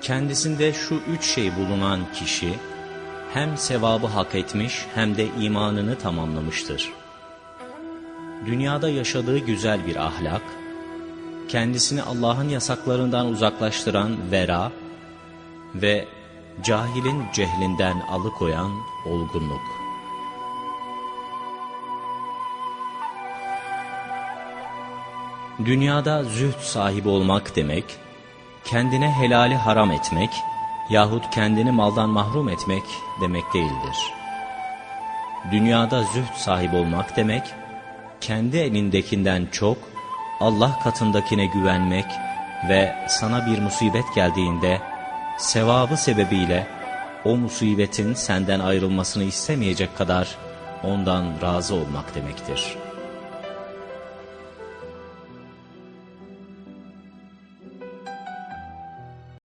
Kendisinde şu üç şey bulunan kişi, hem sevabı hak etmiş hem de imanını tamamlamıştır. Dünyada yaşadığı güzel bir ahlak, kendisini Allah'ın yasaklarından uzaklaştıran vera ve cahilin cehlinden alıkoyan olgunluk. Dünyada zühd sahibi olmak demek, kendine helali haram etmek yahut kendini maldan mahrum etmek demek değildir. Dünyada zühd sahibi olmak demek, kendi elindekinden çok Allah katındakine güvenmek ve sana bir musibet geldiğinde sevabı sebebiyle o musibetin senden ayrılmasını istemeyecek kadar ondan razı olmak demektir.''